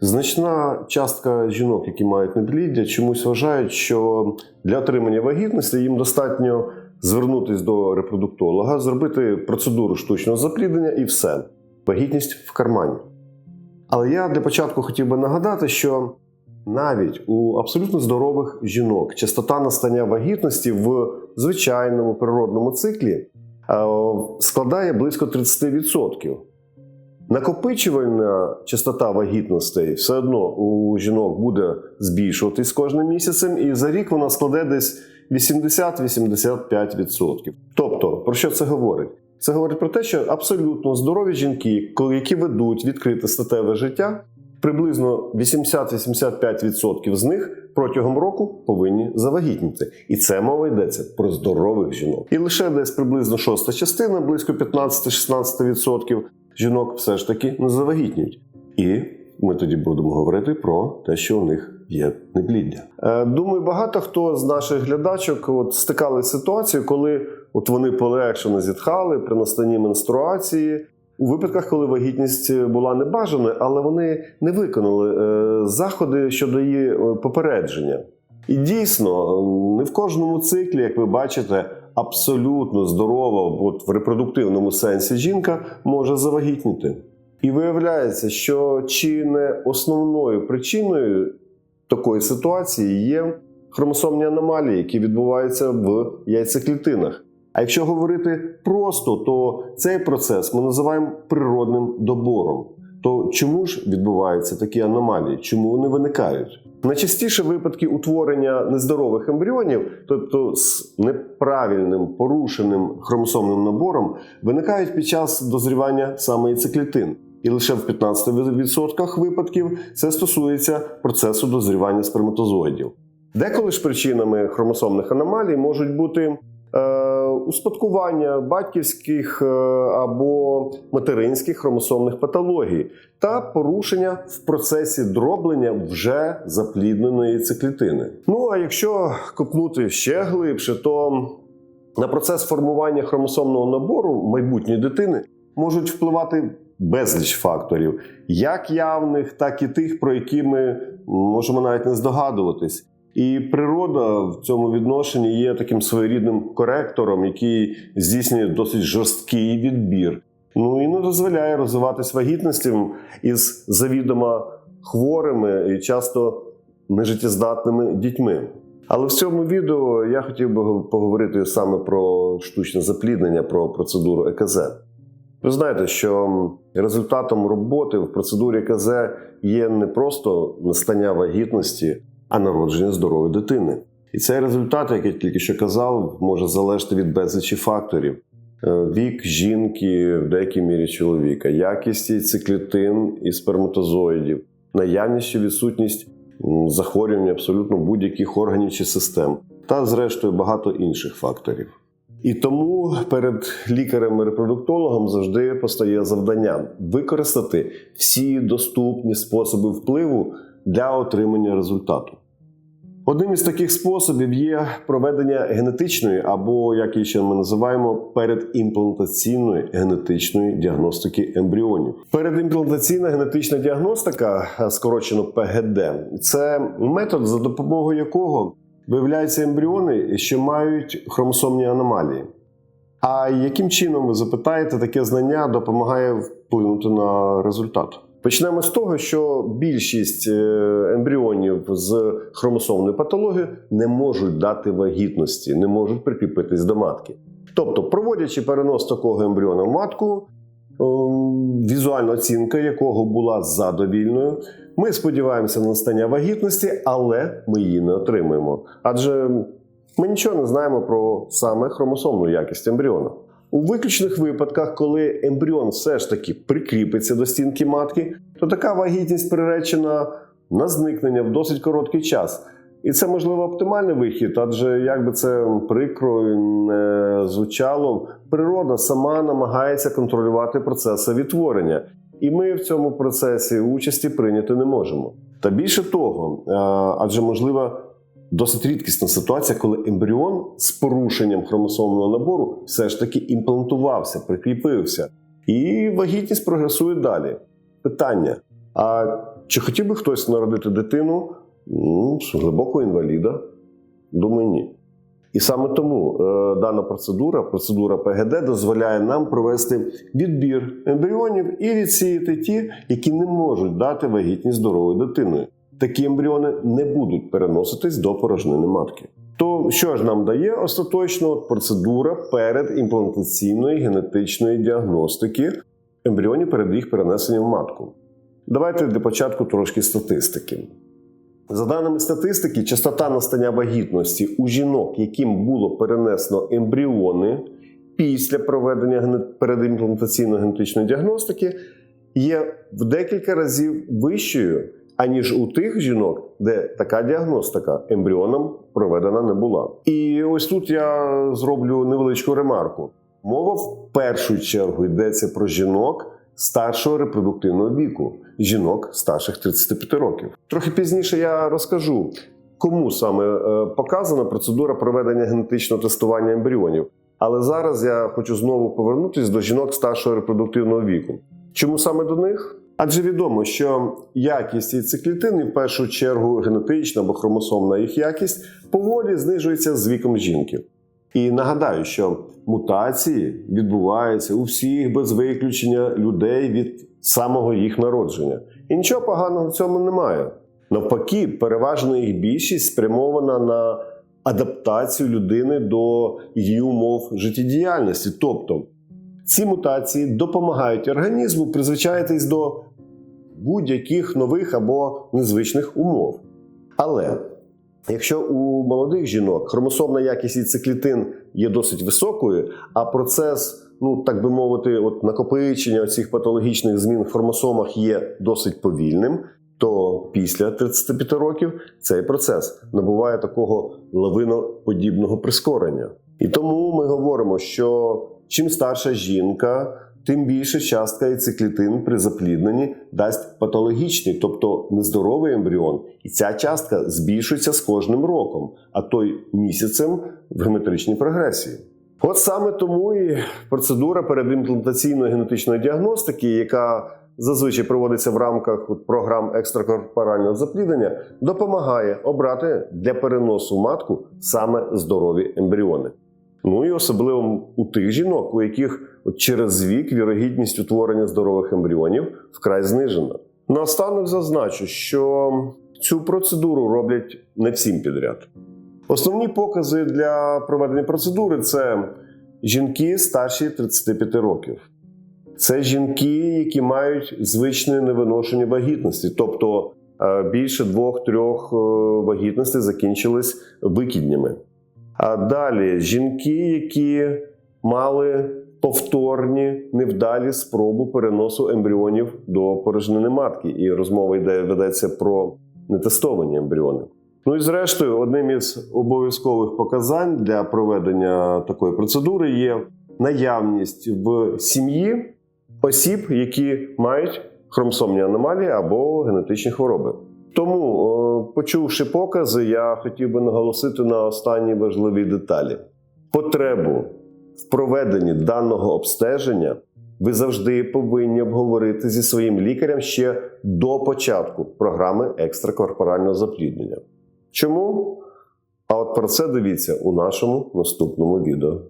Значна частка жінок, які мають непліддя, чомусь вважають, що для отримання вагітності їм достатньо звернутися до репродуктолога, зробити процедуру штучного запліднення і все. Вагітність в кармані. Але я для початку хотів би нагадати, що навіть у абсолютно здорових жінок частота настання вагітності в звичайному природному циклі е, складає близько 30%. Накопичувальна частота вагітностей все одно у жінок буде збільшуватись кожним місяцем, і за рік вона складе десь 80-85%. Тобто, про що це говорить? Це говорить про те, що абсолютно здорові жінки, які ведуть відкрите статеве життя, приблизно 80-85% з них протягом року повинні завагітніти. І це мова йдеться про здорових жінок. І лише десь приблизно шоста частина, близько 15-16% жінок все ж таки не завагітнюють. І ми тоді будемо говорити про те, що у них є непліддя. Е, Думаю, багато хто з наших глядачок от стикали з ситуацією, коли от вони полегшено зітхали при настанні менструації. У випадках, коли вагітність була небажаною, але вони не виконали е, заходи щодо її е, попередження. І дійсно, не в кожному циклі, як ви бачите, абсолютно здорова, от в репродуктивному сенсі жінка може завагітніти. І виявляється, що чи не основною причиною такої ситуації є хромосомні аномалії, які відбуваються в яйцеклітинах. А якщо говорити просто, то цей процес ми називаємо природним добором. То чому ж відбуваються такі аномалії? Чому вони виникають? Найчастіше випадки утворення нездорових ембріонів, тобто з неправильним порушеним хромосомним набором, виникають під час дозрівання саме яйцеклітин. І лише в 15% випадків це стосується процесу дозрівання сперматозоїдів. Деколи ж причинами хромосомних аномалій можуть бути е, успадкування батьківських е, або материнських хромосомних патологій та порушення в процесі дроблення вже заплідненої яйцеклітини. Ну а якщо копнути ще глибше, то на процес формування хромосомного набору майбутньої дитини можуть впливати безліч факторів, як явних, так і тих, про які ми можемо навіть не здогадуватись. І природа в цьому відношенні є таким своєрідним коректором, який здійснює досить жорсткий відбір. Ну і не дозволяє розвиватись вагітностям із завідомо хворими і часто нежиттєздатними дітьми. Але в цьому відео я хотів би поговорити саме про штучне запліднення, про процедуру ЕКЗ. Ви знаєте, що результатом роботи в процедурі ЕКЗ є не просто настання вагітності, а народження здорової дитини. І цей результат, як я тільки що казав, може залежати від безлічі факторів: Е, вік жінки, в деякій мірі чоловіка, якість яйцеклітин і сперматозоїдів, наявність чи відсутність м, захворювань абсолютно будь-яких органів чи систем, та, зрештою, багато інших факторів. І тому перед лікарем-репродуктологом завжди постає завдання використати всі доступні способи впливу для отримання результату. Одним із таких способів є проведення генетичної або, як її ще ми називаємо, передімплантаційної генетичної діагностики ембріонів. Передімплантаційна генетична діагностика, скорочено ПГД, це метод, за допомогою якого виявляються ембріони, що мають хромосомні аномалії. А яким чином ви запитаєте, таке знання допомагає вплинути на результат? Почнемо з того, що більшість е, ембріонів з хромосомною патологією не можуть дати вагітності, не можуть прикріпитись до матки. Тобто, проводячи перенос такого ембріона в матку, ем, візуальна оцінка якого була задовільною, ми сподіваємося на настання вагітності, але ми її не отримуємо. Адже ми нічого не знаємо про саме хромосомну якість ембріона. У виключних випадках, коли ембріон все ж таки прикріпиться до стінки матки, то така вагітність приречена на зникнення в досить короткий час. І це можливо оптимальний вихід, адже як би це прикро не звучало, природа сама намагається контролювати процеси відтворення, і ми в цьому процесі участі прийняти не можемо. Та більше того, адже можлива досить рідкісна ситуація, коли ембріон з порушенням хромосомного набору все ж таки імплантувався, прикріпився, і вагітність прогресує далі. Питання: а Чи хотів би хтось народити дитину ну, з глибокого інваліда? Думаю, ні. І саме тому е, дана процедура, процедура ПГД, дозволяє нам провести відбір ембріонів і відсіяти ті, які не можуть дати вагітність здоровою дитиною. Такі ембріони не будуть переноситись до порожнини матки. То що ж нам дає остаточно процедура перед імплантаційної генетичної діагностики ембріонів перед їх перенесенням в матку? Давайте для початку трошки статистики. За даними статистики, частота настання вагітності у жінок, яким було перенесено ембріони після проведення передімплантаційної генетичної діагностики, є в декілька разів вищою, аніж у тих жінок, де така діагностика ембріоном проведена не була. І ось тут я зроблю невеличку ремарку. Мова в першу чергу йдеться про жінок старшого репродуктивного віку, жінок старших 35 років. Трохи пізніше я розкажу, кому саме е, показана процедура проведення генетичного тестування ембріонів. Але зараз я хочу знову повернутися до жінок старшого репродуктивного віку. Чому саме до них? Адже відомо, що якість яйцеклітин, і в першу чергу генетична або хромосомна їх якість, поволі знижується з віком жінки. І нагадаю, що мутації відбуваються у всіх без виключення людей від самого їх народження. І нічого поганого в цьому немає. Навпаки, переважна їх більшість спрямована на адаптацію людини до її умов життєдіяльності. Тобто ці мутації допомагають організму призвичаїтись до будь-яких нових або незвичних умов. Але якщо у молодих жінок хромосомна якість яйцеклітин є досить високою, а процес, ну так би мовити, от накопичення цих патологічних змін в хромосомах є досить повільним, то після 35 років цей процес набуває такого лавиноподібного прискорення. І тому ми говоримо, що чим старша жінка, тим більше частка яйцеклітин при заплідненні дасть патологічний, тобто нездоровий ембріон, і ця частка збільшується з кожним роком, а то й місяцем в геометричній прогресії. От саме тому і процедура передімплантаційної генетичної діагностики, яка зазвичай проводиться в рамках програм екстракорпорального запліднення, допомагає обрати для переносу матку саме здорові ембріони. Ну і особливо у тих жінок, у яких от через вік вірогідність утворення здорових ембріонів вкрай знижена. Наостанок зазначу, що цю процедуру роблять не всім підряд. Основні покази для проведення процедури це жінки старші 35 років. Це жінки, які мають звичне невиношення вагітності, тобто е, більше двох-трьох е, вагітностей закінчились викиднями. А далі жінки, які мали повторні невдалі спроби переносу ембріонів до порожнини матки, і розмова йде ведеться про нетестовані ембріони. Ну і зрештою, одним із обов'язкових показань для проведення такої процедури є наявність в сім'ї осіб, які мають хромосомні аномалії або генетичні хвороби. Тому, почувши покази, я хотів би наголосити на останній важливій деталі: потребу в проведенні даного обстеження ви завжди повинні обговорити зі своїм лікарем ще до початку програми екстракорпорального запліднення. Чому? А от про це дивіться у нашому наступному відео.